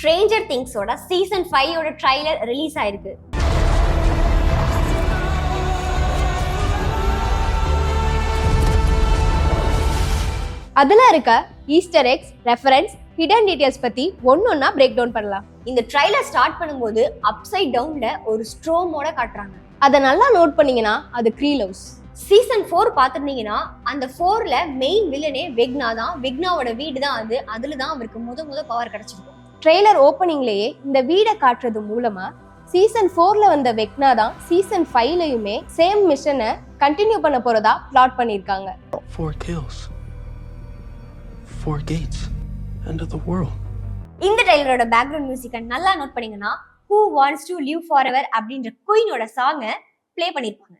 Stranger திங்ஸோட season ஃபைவோட trailer release ஆயிருக்கு. அதுல இருக்க Easter eggs reference hidden details பத்தி ஒன்னொன்னா பிரேக் டவுன் பண்ணலாம். இந்த ட்ரைலர் ஸ்டார்ட் பண்ணும்போது அப்சைட் டவுன்ல ஒரு ஸ்ட்ரோமோட காட்டுறாங்க. அதை நல்லா நோட் பண்ணீங்கன்னா அது க்ரீலவுஸ் சீசன் ஃபோர் பார்த்துருந்தீங்கன்னா அந்த ஃபோர்ல மெயின் வில்லனே வெக்னா தான். வெக்னாவோட வீடு தான் அது. அதுல தான் அவருக்கு முத முத பவர் கிடைச்சிருக்கும். ட்ரெய்லர் ஓப்பனிங்லேயே இந்த வீடை காட்டுறது மூலமா சீசன் ஃபோர்ல வந்த வெக்னா தான் சீசன் ஃபைவ்லயுமே சேம் மிஷனை கண்டினியூ பண்ண போறதா பிளாட் பண்ணியிருக்காங்க Four kills. Four gates. End of the world. இந்த ட்ரைலரோட பேக்ரவுண்ட் மியூசிக்கை நல்லா நோட் பண்ணீங்கன்னா who wants to live forever அப்படின்ற குயினோட சாங்கை ப்ளே பண்ணியிருப்பாங்க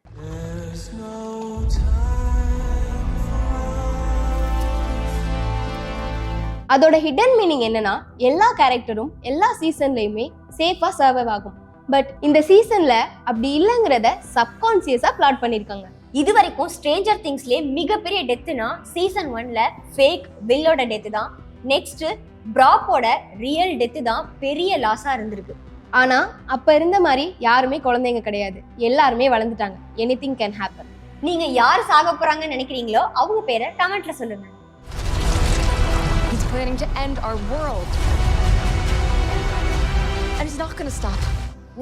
அதோட ஹிடன் மீனிங் என்னன்னா எல்லா கேரக்டரும் எல்லா சீசன்லயுமே சேஃபா சர்வைவ் ஆகும். பட் இந்த சீசன்ல அப்படி இல்லைங்கிறத சப்கான்சியஸா பிளாட் பண்ணியிருக்காங்க இது வரைக்கும் ஸ்ட்ரேஞ்சர் திங்ஸ்லயே மிகப்பெரிய டெத்துனா சீசன் ஒன்ல ஃபேக் வில்லோட டெத்து தான். நெக்ஸ்ட் ப்ராப்போட ரியல் டெத்து தான் பெரிய லாஸா இருந்திருக்கு. ஆனா அப்ப இருந்த மாதிரி யாருமே குழந்தைங்க கிடையாது. எல்லாருமே வளர்ந்துட்டாங்க. எனி திங் கேன் ஹேப்பன் நீங்க யார் சாக போறாங்கன்னு நினைக்கிறீங்களோ அவங்க பேரை கமெண்ட்ல சொல்லுங்க. Planning to end our world. And he's not gonna stop.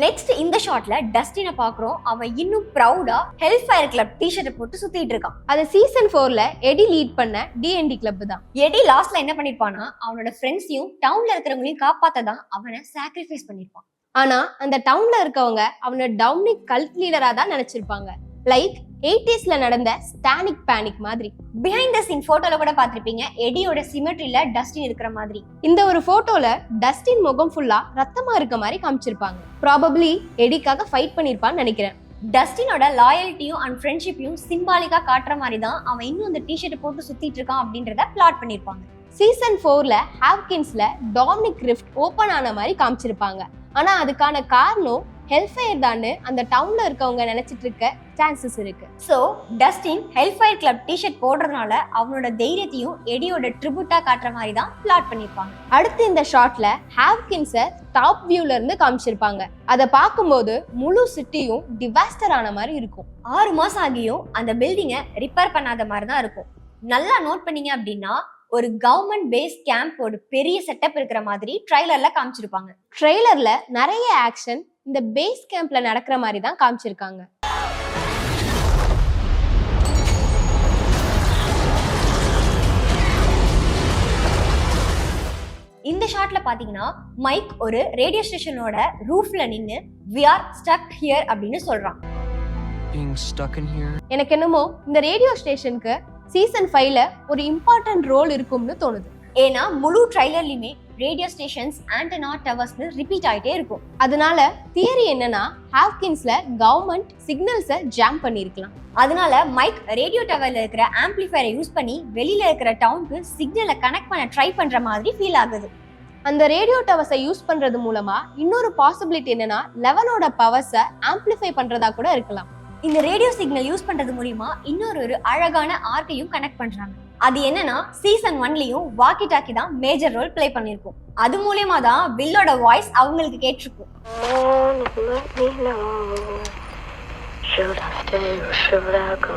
Next இந்த ஷாட்ல டஸ்டினை பாக்குறோம் அவன் இன்னும் ப்ரௌடா ஹெல்த் ஃபயர் கிளப் டிஷர்ட்டை போட்டு சுத்திட்டு இருக்கான். அது சீசன் ஃபோர்ல எடி லீட் பண்ண டிஎன்டி கிளப் தான். எடி லாஸ்ட்ல என்ன பண்ணிருப்பானா அவனோட ஃப்ரெண்ட்ஸையும் டவுன்ல இருக்கிறவங்களையும் காப்பாத்ததான் அவனை சாக்ரிஃபைஸ் பண்ணிருப்பான். ஆனா அந்த டவுன்ல இருக்கவங்க அவனை டவுனிக் கல்ட் லீடரா தான் நினைச்சிருப்பாங்க. லைக் எயிட்டிஸ்ல நடந்த ஸ்டானிக் பேனிக் மாதிரி. பிஹைண்ட் த சீன் போட்டோல கூட பாத்திருப்பீங்க எடியோட சிமெட்ரியில டஸ்டின் இருக்கிற மாதிரி. இந்த ஒரு போட்டோல டஸ்டின் முகம் ஃபுல்லா ரத்தமா இருக்க மாதிரி காமிச்சிருப்பாங்க. ப்ராபப்ளி எடிக்காக ஃபைட் பண்ணிருப்பான்னு நினைக்கிறேன். டஸ்டினோட லாயல்ட்டியும் அண்ட் ஃப்ரெண்ட்ஷிப்பையும் சிம்பாலிக்கா காட்டுற மாதிரி தான் அவன் இன்னும் அந்த டிஷர்ட் போட்டு சுத்திட்டு இருக்கான் அப்படின்றத பிளாட் பண்ணிருப்பாங்க. சீசன் ஃபோர்ல ஹாவ்கின்ஸ்ல டாமினிக் ரிஃப்ட் ஓபன் ஆன மாதிரி காமிச்சிருப்பாங்க. ஆனா அதுக்கான காரணம் ஹெல்ஃபயர் தான்னு அந்த டவுன்ல இருக்கவங்க நினைச்சிட்டு இருக்க சான்சஸ் இருக்கு. So Dustin Hellfire club T-shirt போடுறதுனால அவனோட தைரியத்தையும் எடியோட ட்ரிபியூட்டா காட்டுற மாதிரி தான் பிளாட் பண்ணிருப்பாங்க அடுத்து இந்த ஷாட்ல ஹாவ்கின்ஸ டாப் வியூல இருந்து காமிச்சிருப்பாங்க. அதை பார்க்கும்போது முழு சிட்டியும் டிவாஸ்டர் ஆன மாதிரி இருக்கும். ஆறு மாசம் ஆகியும் அந்த பில்டிங்கை ரிப்பேர் பண்ணாத மாதிரி தான் இருக்கும். நல்லா நோட் பண்ணீங்க அப்படின்னா ஒரு கவர்மெண்ட் பேஸ் கேம்ப் ஒரு பெரிய செட்டப் இருக்கிற மாதிரி ட்ரைலர்ல காமிச்சிருப்பாங்க. ட்ரெய்லர்ல நிறைய ஆக்ஷன் இந்த பேஸ் கேம்ப்ல நடக்கிற மாதிரி தான் காமிச்சிருக்காங்க. இந்த ஷாட்ல பாத்தீங்கன்னா மைக் ஒரு ரேடியோ ஸ்டேஷனோட ரூஃப்ல நின்னு வி ஆர் ஸ்டக் ஹியர் அப்படின்னு சொல்றான். எனக்கு என்னமோ இந்த ரேடியோ ஸ்டேஷனுக்கு சீசன் ஃபைவ்ல ஒரு இம்பார்ட்டன்ட் ரோல் இருக்கும்னு தோணுது. ஏன்னா முழு ட்ரைலர்லயுமே ரேடியோ ஸ்டேஷன்ஸ் ஆண்டனா டவர்ஸ்னு ரிப்பீட் ஆகிட்டே இருக்கும். அதனால தியரி என்னன்னா ஹாப்கின்ஸ்ல கவர்மெண்ட் சிக்னல்ஸை ஜாம் பண்ணியிருக்கலாம் அதனால மைக் ரேடியோ டவர்ல இருக்கிற ஆம்பிளிஃபயரை யூஸ் பண்ணி வெளியில இருக்கிற டவுனுக்கு சிக்னலை கனெக்ட் பண்ண ட்ரை பண்ற மாதிரி ஃபீல் ஆகுது. அந்த ரேடியோ டவர்ஸை யூஸ் பண்றது மூலமா இன்னொரு பாசிபிலிட்டி என்னன்னா லெவனோட பவர்ஸை ஆம்பிளிஃபை பண்றதா கூட இருக்கலாம். இந்த ரேடியோ சிக்னல் யூஸ் பண்றது மூலியமா இன்னொரு ஒரு அழகான ஆர்க்கையும் கனெக்ட் பண்றாங்க. அது என்னன்னா சீசன் ஒன்லயும் வாக்கி டாக்கி தான் மேஜர் ரோல் ப்ளே பண்ணிருக்கும். அது மூலியமா தான் வில்லோட வாய்ஸ் அவங்களுக்கு கேட்டிருக்கும். Should I stay or should I go?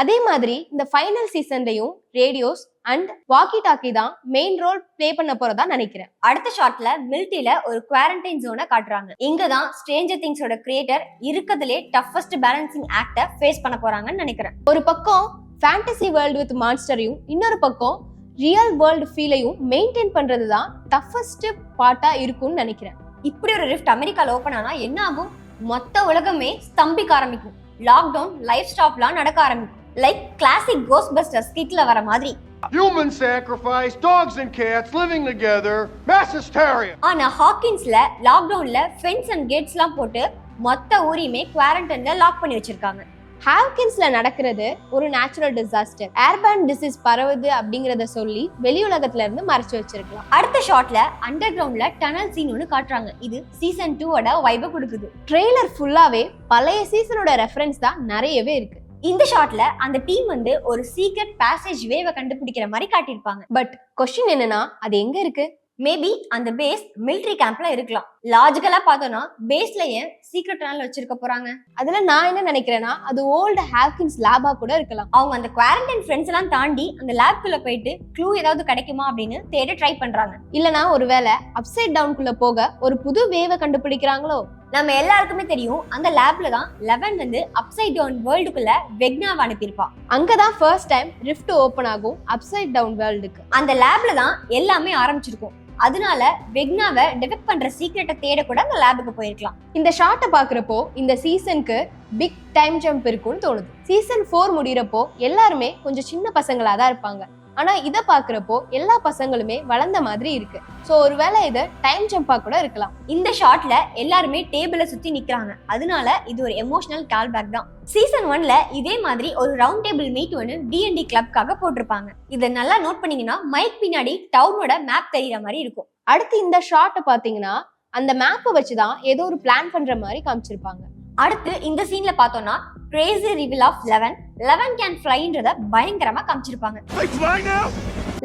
அதே மாதிரி இந்த ஃபைனல் சீசன்லயும் ரேடியோஸ் அண்ட் வாக்கி டாக்கி தான் மெயின் ரோல் ப்ளே பண்ண போறதா நினைக்கிறேன். அடுத்த ஷாட்ல மில்டில ஒரு குவாரண்டைன் ஜோனை காட்டுறாங்க. இங்க தான் ஸ்ட்ரேஞ்சர் திங்ஸோட கிரியேட்டர் இருக்கிறதுலே டஃபஸ்ட் பேலன்சிங் ஆக்ட ஃபேஸ் பண்ண போறாங்கன்னு நினைக்கிறேன். ஒரு பக்கம் ஃபேண்டசி வேர்ல்டு வித் மான்ஸ்டரையும் இன்னொரு பக்கம் ரியல் வேர்ல்டு ஃபீலையும் மெயின்டைன் பண்றது தான் டஃபஸ்ட் பார்ட்டா இருக்கும்னு நினைக்கிறேன். இப்படி ஒரு ரிஃப்ட் அமெரிக்கால ஓபன் ஆனா என்ன ஆகும்? மொத்த உலகமே ஸ்தம்பிக்க ஆரம்பிக்கும். லாக்டவுன் லைஃப் ஸ்டாப்லாம் நடக்க ஆரம்பிக்கும். லைக் கிளாசிக் கோஸ்ட் பஸ்டர்ஸ் கிட்ல வர மாதிரி. Human sacrifice, dogs and cats living together, mass hysteria. ஆனா ஹாக்கின்ஸ்ல லாக்டவுன்ல ஃபென்ஸ் அண்ட் கேட்ஸ்லாம் போட்டு மொத்த ஊரையுமே குவாரண்டைன்ல லாக் பண்ணி வச்சிருக்காங்க. ஹாவ்கின்ஸ்ல நடக்கிறது ஒரு நேச்சுரல் டிசாஸ்டர் ஏர்பேன் டிசீஸ் பரவுது அப்படிங்கறத சொல்லி வெளி உலகத்துல இருந்து மறைச்சு வச்சிருக்கலாம். அடுத்த ஷாட்ல அண்டர் கிரவுண்ட்ல டனல் சீன் ஒன்று காட்டுறாங்க. இது சீசன் டூவோட வைபை கொடுக்குது. ட்ரெய்லர் ஃபுல்லாவே பழைய சீசனோட ரெஃபரன்ஸ் தான் நிறையவே இருக்கு. இந்த ஷாட்ல அந்த டீம் வந்து ஒரு சீக்ரெட் பேசேஜ் வேவை கண்டுபிடிக்கிற மாதிரி காட்டியிருப்பாங்க. பட் கொஸ்டின் என்னன்னா அது எங்க இருக்கு? மேபி அந்த பேஸ் மிலிட்ரி கேம்ப்ல இருக்கலாம். லாஜிக்கலா பார்த்தோம்னா பேஸ்ல ஏன் சீக்ரெட் டனல் வச்சிருக்க போறாங்க? அதுல நான் என்ன நினைக்கிறேன்னா அது ஓல்டு ஹாவ்கின்ஸ் லேபா கூட இருக்கலாம். அவங்க அந்த குவாரண்டைன் ஃப்ரெண்ட்ஸ் எல்லாம் தாண்டி அந்த லேப்குள்ள போயிட்டு க்ளூ ஏதாவது கிடைக்குமா அப்படின்னு தேட ட்ரை பண்றாங்க. இல்லனா ஒருவேளை அப்சைட் டவுன்குள்ள போக ஒரு புது வேவை கண்டுபிடிக்கிறாங்களோ? நம்ம எல்லாருக்குமே தெரியும் அந்த லேப்ல தான் லெவன் வந்து அப்சைட் டவுன் வேர்ல்டுக்குள்ள வெக்னாவை அனுப்பியிருப்பா. அங்கதான் ஃபர்ஸ்ட் டைம் ரிஃப்ட் ஓப்பன் ஆகும் அப்சைட் டவுன் வேர்ல்டுக்கு அந்த லேப்ல தான் எல்லாமே ஆரம்பிச்சிருக்கும். அதனால வெக்னாவை டிடெக்ட் பண்ற சீக்ரெட்டை தேட கூட அந்த லேபுக்கு போயிருக்கலாம். இந்த ஷார்ட்டை பாக்குறப்போ இந்த சீசனுக்கு பிக் டைம் ஜம்ப் இருக்கும்னு தோணுது. சீசன் ஃபோர் முடியிறப்போ எல்லாருமே கொஞ்சம் சின்ன பசங்களா தான் இருப்பாங்க. ஆனா இதை பாக்குறப்போ எல்லா பசங்களுமே வளர்ந்த மாதிரி இருக்கு. ஸோ ஒருவேளை இது டைம் ஜம்பா கூட இருக்கலாம். இந்த ஷாட்ல எல்லாருமே டேபிள சுத்தி நிக்கிறாங்க. அதனால இது ஒரு எமோஷனல் கால் பேக் தான் சீசன் ஒன்ல இதே மாதிரி ஒரு ரவுண்ட் டேபிள் மீட் ஒன்று டிஎன்டி கிளப்காக போட்டிருப்பாங்க. இதை நல்லா நோட் பண்ணீங்கன்னா மைக் பின்னாடி டவுனோட மேப் தெரியற மாதிரி இருக்கும். அடுத்து இந்த ஷார்ட்டை பாத்தீங்கன்னா அந்த மேப்பை வச்சுதான் ஏதோ ஒரு பிளான் பண்ற மாதிரி காமிச்சிருப்பாங்க. அடுத்து இந்த சீன்ல பார்த்தோம்னா crazy reveal of Eleven Eleven can ஃப்ளைன்றத பயங்கரமா காமிச்சிருப்பாங்க?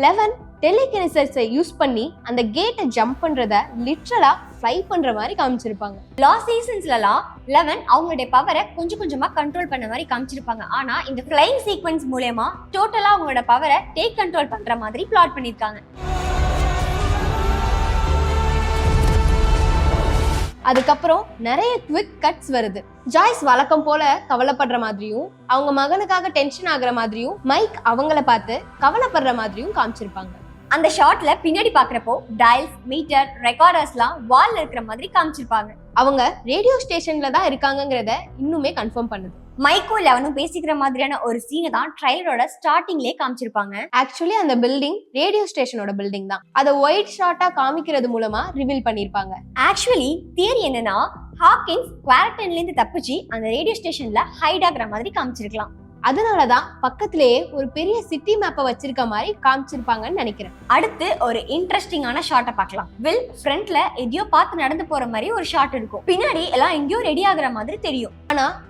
லெவன் டெலிகினசைஸை யூஸ் பண்ணி அந்த கேட்டை ஜம்ப் பண்றத லிட்ரலா ஃப்ளை பண்ற மாதிரி காமிச்சிருப்பாங்க. லாஸ்ட் சீசன்ஸ்லலாம் லெவன் அவங்களுடைய பவரை கொஞ்சம் கொஞ்சமா கண்ட்ரோல் பண்ண மாதிரி காமிச்சிருப்பாங்க. ஆனா இந்த ஃபிளைங் சீக்வன்ஸ் மூலயமா டோட்டலா அவங்களோட பவரை டேக் கண்ட்ரோல் பண்ற மாதிரி பிளாட் பண்ணிருக்காங்க அதுக்கப்புறம் நிறைய குவிக் கட்ஸ் வருது. ஜாய்ஸ் வழக்கம் போல கவலைப்படுற மாதிரியும் அவங்க மகனுக்காக டென்ஷன் ஆகுற மாதிரியும் மைக் அவங்கள பார்த்து கவலைப்படுற மாதிரியும் காமிச்சிருப்பாங்க. அந்த ஷாட்ல பின்னாடி பாக்குறப்போ டயல்ஸ் மீட்டர் ரெக்கார்டர்ஸ்லாம் வால்ல இருக்கிற மாதிரி காமிச்சிருப்பாங்க. அவங்க ரேடியோ ஸ்டேஷன்ல தான் இருக்காங்கங்கிறத இன்னுமே கன்ஃபார்ம் பண்ணுது. மைக்கோ லெவனும் பேசிக்கிற மாதிரியான ஒரு சீனை தான் ட்ரைலரோட ஸ்டார்டிங்லேயே காமிச்சிருப்பாங்க. ஆக்சுவலி அந்த பில்டிங் ரேடியோ ஸ்டேஷனோட பில்டிங் தான். அதை ஒயிட் ஷார்ட்டா காமிக்கிறது மூலமா ரிவீல் பண்ணிருப்பாங்க. ஆக்சுவலி தியரி என்னன்னா ஹாக்கின்ஸ் குவாரண்டைன்ல இருந்து தப்பிச்சு அந்த ரேடியோ ஸ்டேஷன்ல ஹைட் ஆகுற மாதிரி காமிச்சிருக்கலாம். அதனாலதான் பக்கத்திலேயே ஒரு பெரிய சிட்டி மேப்பை வச்சிருக்க மாதிரி காமிச்சிருப்பாங்கன்னு நினைக்கிறேன். அடுத்து ஒரு இன்ட்ரெஸ்டிங்கான ஷாட்டை பார்க்கலாம். வில் ஃப்ரண்ட்ல எதையோ பார்த்து நடந்து போற மாதிரி ஒரு ஷாட் இருக்கும். பின்னாடி எல்லாம் எங்கேயோ ரெடி ஆகுற மாதிரி தெரியும்.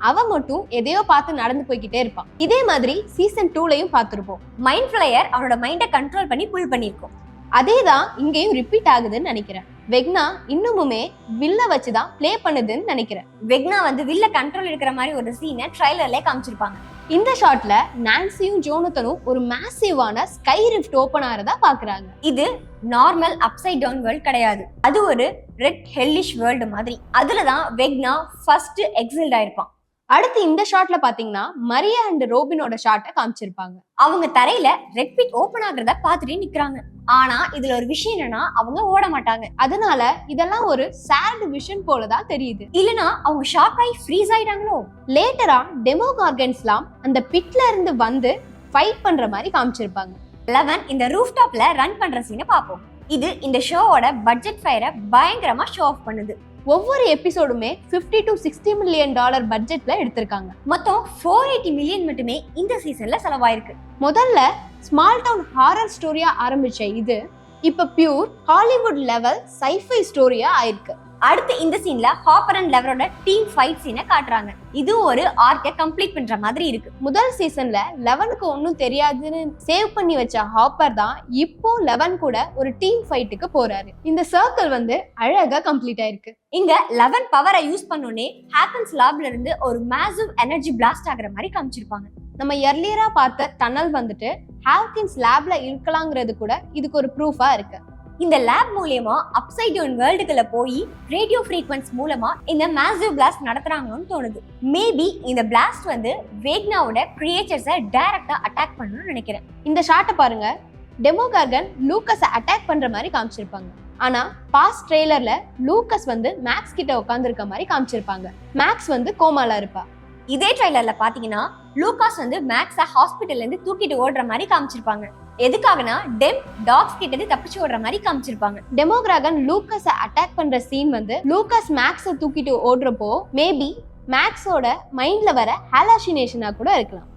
அவன் மட்டும் எதையோ பார்த்து நடந்து போய்கிட்டே இருப்பான் இதே மாதிரி சீசன் டூலையும் பார்த்திருப்போம். மைண்ட் ஃபிளையர் அவனோட மைண்டை கண்ட்ரோல் பண்ணி புல் பண்ணியிருக்கும். அதே தான் இங்கேயும் ரிப்பீட் ஆகுதுன்னு நினைக்கிறேன். வெக்னா இன்னுமுமே வில்ல வச்சுதான் ப்ளே பண்ணுதுன்னு நினைக்கிறேன். வெக்னா வந்து வில்ல கண்ட்ரோல் இருக்கிற மாதிரி ஒரு சீனை ட்ரைலர்ல காமிச்சிருப்பாங்க. இந்த ஷாட்ல நான்சியும் ஜோனத்தனும் ஒரு மேசிவான ஸ்கை ரிஃப்ட் ஓபன் ஆகிறதா பாக்குறாங்க. இது நார்மல் அப்சைட் டவுன் வேர்ல்ட் கிடையாது. அது ஒரு ரெட் ஹெல்லிஷ் வேர்ல்டு மாதிரி. அதுல தான் வெக்னா ஃபர்ஸ்ட் எக்ஸில்ட் ஆயிருப்பான். அடுத்து இந்த ஷாட்ல பாத்தீங்கன்னா மரியா அண்ட் ரோபினோட ஷாட்டை காமிச்சிருப்பாங்க. அவங்க தரையில ரெட் பிட் ஓபன் ஆகுறத பார்த்துட்டே நிக்கிறாங்க. ஆனா இதுல ஒரு விஷயம் என்னன்னா அவங்க ஓட மாட்டாங்க. அதனால இதெல்லாம் ஒரு சேட் விஷன் போலதான் தெரியுது. இல்லனா அவங்க ஷாக் ஆகி ஃப்ரீஸ் ஆயிட்டாங்களோ? லேட்டரா டெமோகார்கன்ஸ்லாம் அந்த பிட்ல இருந்து வந்து ஃபைட் பண்ற மாதிரி காமிச்சிருப்பாங்க. லெவன் இந்த ரூஃப் டாப்ல ரன் பண்ற சீனை பார்ப்போம். இது இந்த ஷோவோட பட்ஜெட் ஃபயரை பயங்கரமா ஷோ ஆஃப் பண்ணுது. ஒவ்வொரு எபிசோடுமே 50 டு சிக்ஸ்டி மில்லியன் டாலர் பட்ஜெட்ல எடுத்திருக்காங்க. மொத்தம் ஃபோர் எயிட்டி மில்லியன் மட்டுமே இந்த சீசன்ல செலவாயிருக்கு. முதல்ல ஸ்மால் டவுன் ஹாரர் ஸ்டோரியா ஆரம்பிச்ச இது இப்ப pure Hollywood level sci fi ஸ்டோரியா ஆயிருக்கு. அடுத்து இந்த சீன்ல ஹாப்பர் அண்ட் லெவரோட டீம் ஃபைட் சீனை காட்டுறாங்க. இது ஒரு ஆர்க்கை கம்ப்ளீட் பண்ற மாதிரி இருக்கு. முதல் சீசன்ல லெவனுக்கு ஒன்றும் தெரியாதுன்னு சேவ் பண்ணி வச்ச ஹாப்பர் தான் இப்போ லெவன் கூட ஒரு டீம் ஃபைட்டுக்கு போறாரு. இந்த சர்க்கிள் வந்து அழகா கம்ப்ளீட் ஆயிருக்கு. இங்க லெவன் பவரை யூஸ் பண்ணோனே ஹேக்கன்ஸ் லாப்ல இருந்து ஒரு மேசிவ் எனர்ஜி பிளாஸ்ட் ஆகுற மாதிரி காமிச்சிருப்பாங்க. நம்ம எர்லியரா பார்த்த டனல் வந்துட்டு ஹாவ்கின்ஸ் லேப்ல இருக்கலாங்கிறது கூட இதுக்கு ஒரு ப்ரூஃபா இருக்கு. இந்த லேப் மூலியமா அப்சைட் டவுன் வேர்ல்டுக்குள்ள போய் ரேடியோ ஃப்ரீக்வன்ஸ் மூலமா இந்த மேசிவ் பிளாஸ்ட் நடத்துறாங்கன்னு தோணுது. மேபி இந்த பிளாஸ்ட் வந்து வேக்னாவோட கிரியேச்சர்ஸை டைரக்டா அட்டாக் பண்ணணும்னு நினைக்கிறேன். இந்த ஷாட்டை பாருங்க. டெமோகார்கன் லூக்கஸை அட்டாக் பண்ற மாதிரி காமிச்சிருப்பாங்க. ஆனா பாஸ்ட் ட்ரெய்லர்ல லூக்கஸ் வந்து மேக்ஸ் கிட்ட உட்காந்துருக்க மாதிரி காமிச்சிருப்பாங்க. மேக்ஸ் வந்து கோமால இருப்பா. இதே ட்ரைலர்ல பாத்தீங்கன்னா லூகாஸ் வந்து மேக்ஸ ஹாஸ்பிட்டல்ல இருந்து தூக்கிட்டு ஓடுற மாதிரி காமிச்சிருப்பாங்க. எதுக்காகனா டெம் டாக்ஸ் கிட்ட இருந்து தப்பிச்சு ஓடுற மாதிரி காமிச்சிருப்பாங்க. டெமோகிராகன் லூக்கஸை அட்டாக் பண்ற சீன் வந்து லூக்கஸ் மேக்ஸை தூக்கிட்டு ஓடுறப்போ மேபி மேக்ஸோட மைண்ட்ல வர ஹாலாசினேஷனா கூட இருக்கலாம்.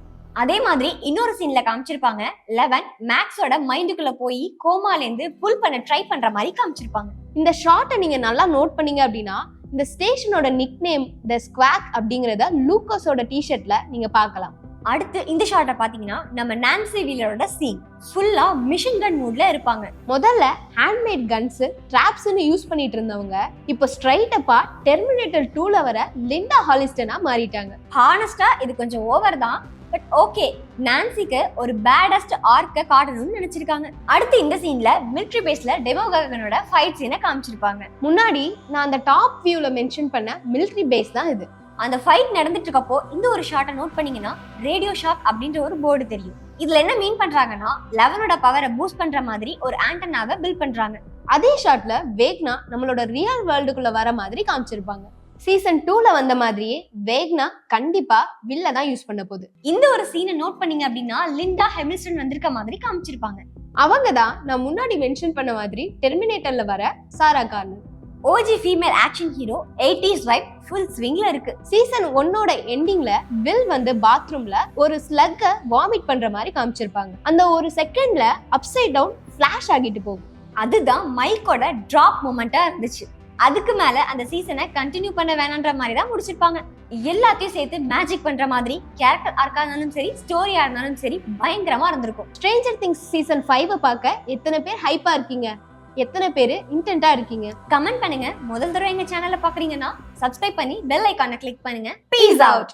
அதே மாதிரி இன்னொரு சீன்ல காமிச்சிருப்பாங்க லெவன் மேக்ஸோட மைண்டுக்குள்ள போய் கோமால இருந்து புல் பண்ண ட்ரை பண்ற மாதிரி காமிச்சிருப்பாங்க. இந்த ஷாட்டை நீங்க நல்லா நோட் பண்ணீங்க அப்படின்னா இந்த ஸ்டேஷனோட நிக் நேம் த ஸ்குவாக் அப்படிங்கறத லூக்கஸோட டிஷர்ட்ல நீங்க பார்க்கலாம். அடுத்து இந்த ஷார்ட்டை பாத்தீங்கன்னா நம்ம நான்சி வீலரோட சீன் ஃபுல்லா மிஷின் கன் மூட்ல இருப்பாங்க. முதல்ல ஹேண்ட்மேட் கன்ஸ் ட்ராப்ஸ்னு யூஸ் பண்ணிட்டு இருந்தவங்க இப்போ ஸ்ட்ரைட் அப்பா டெர்மினேட்டர் டூல வர லிண்டா ஹாலிஸ்டனா மாறிட்டாங்க. ஹானஸ்டா இது கொஞ்சம் ஓவர் தான். பட் ஓகே நான்சிக்கு ஒரு பேடஸ்ட் ஆர்க்க காட்டணும்னு நினைச்சிருக்காங்க. அடுத்து இந்த சீன்ல மிலிட்ரி பேஸ்ல டெமோகனோட ஃபைட் சீனை காமிச்சிருப்பாங்க. முன்னாடி நான் அந்த டாப் வியூல மென்ஷன் பண்ண மிலிட்ரி பேஸ் தான் இது. அந்த ஃபைட் நடந்துட்டு இருக்கப்போ இந்த ஒரு ஷார்ட்டை நோட் பண்ணீங்கன்னா ரேடியோ ஷாக் அப்படின்ற ஒரு போர்டு தெரியும். இதுல என்ன மீன் பண்றாங்கன்னா லெவனோட பவரை பூஸ்ட் பண்ற மாதிரி ஒரு ஆண்டனாவை பில்ட் பண்றாங்க. அதே ஷாட்ல வேக்னா நம்மளோட ரியல் வேர்ல்டுக்குள்ள வர மாதிரி காமிச்சிருப்பாங்க. சீசன் டூல வந்த மாதிரியே வேக்னா கண்டிப்பா வில்ல தான் யூஸ் பண்ண போகுது. இந்த ஒரு சீனை நோட் பண்ணீங்க அப்படின்னா லிண்டா ஹெமில்ஸ்டன் வந்திருக்க மாதிரி காமிச்சிருப்பாங்க. அவங்க தான் நான் முன்னாடி மென்ஷன் பண்ண மாதிரி டெர்மினேட்டர்ல வர Sarah Connor OG female action hero eighties vibe full ஸ்விங்ல இருக்கு. சீசன் ஒன்னோட எண்டிங்ல வில் வந்து பாத்ரூம்ல ஒரு ஸ்லக்க வாமிட் பண்ற மாதிரி காமிச்சிருப்பாங்க. அந்த ஒரு செகண்ட்ல அப்சைட் டவுன் ஃபிளாஷ் ஆகிட்டு போகும். அதுதான் மைக்கோட டிராப் மூமெண்டா இருந்துச்சு. அதுக்கு மேல அந்த சீசனை கண்டினியூ பண்ண வேணான்ற மாதிரி தான் முடிச்சிருப்பாங்க. எல்லாத்தையும் சேர்த்து மேஜிக் பண்ற மாதிரி கேரக்டர் ஆர்க்கா இருந்தாலும் சரி ஸ்டோரியா இருந்தாலும் சரி பயங்கரமா இருந்திருக்கும். ஸ்ட்ரேஞ்சர் திங்ஸ் சீசன் ஃபைவ் பார்க்க எத்தனை பேர் ஹைப்பா இருக்கீங்க? எத்தனை பேர் இன்டென்ட்டா இருக்கீங்க? கமெண்ட் பண்ணுங்க. முதல் தடவை எங்க சேனலை பாக்குறீங்கன்னா சப்ஸ்கிரைப் பண்ணி பெல் ஐக்கானை கிளிக் பண்ணுங்க. Peace out